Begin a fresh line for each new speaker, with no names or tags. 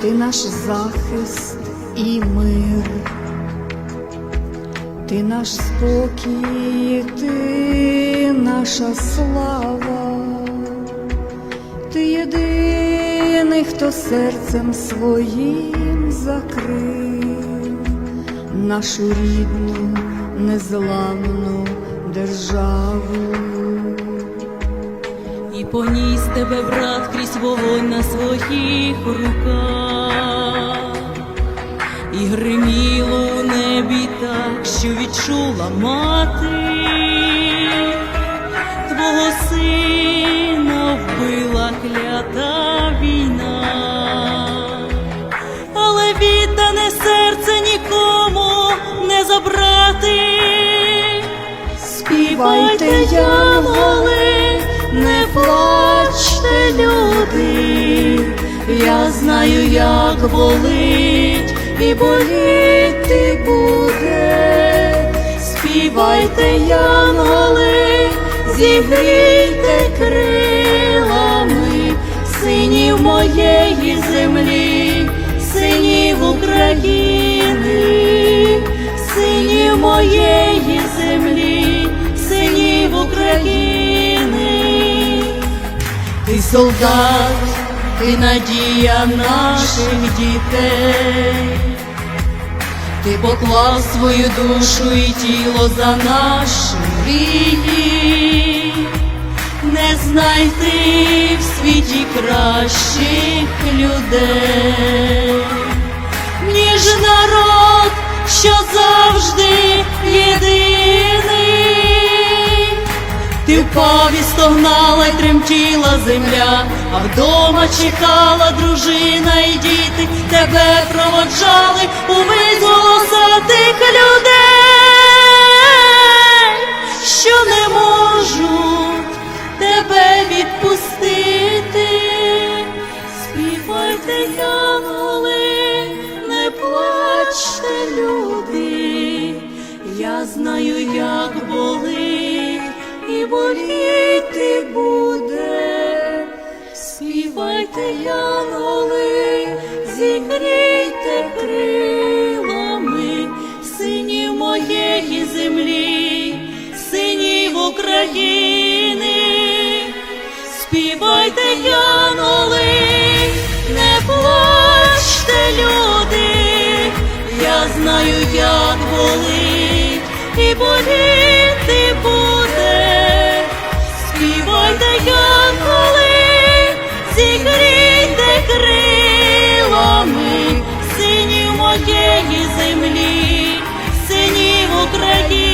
ти наш захист і мир, ти наш спокій, ти наша слава, ти єдиний, хто серцем своїм закрив нашу рідну, незламну державу.
І поніс тебе, брат, крізь вогонь на своїх руках, і гриміло у небі так, що відчула мати, твого сина вбила клята
плачте, люди, я знаю, як болить і боліти буде. Співайте, янголи, зігрійте крилами синів моєї землі, синів України, Ти солдат, ти надія наших дітей, ти поклав свою душу і тіло за наші мрії, не знайти в світі кращих людей, ніж народ, що завжди єдиний. Ти і стогнала й тремтіла земля, а вдома чекала дружина і діти, тебе проводжали увесь голоса тих людей, що не можуть тебе відпустити. Співайте, янголи, не плачте, люди, я знаю, як болить боліти буде. Співайте, янголи, зігрійте крилами синів моєї землі, синів України. Співайте, янголи, не плачте, люди, я знаю, як болить і боліти крилами синів моєї землі, синів України.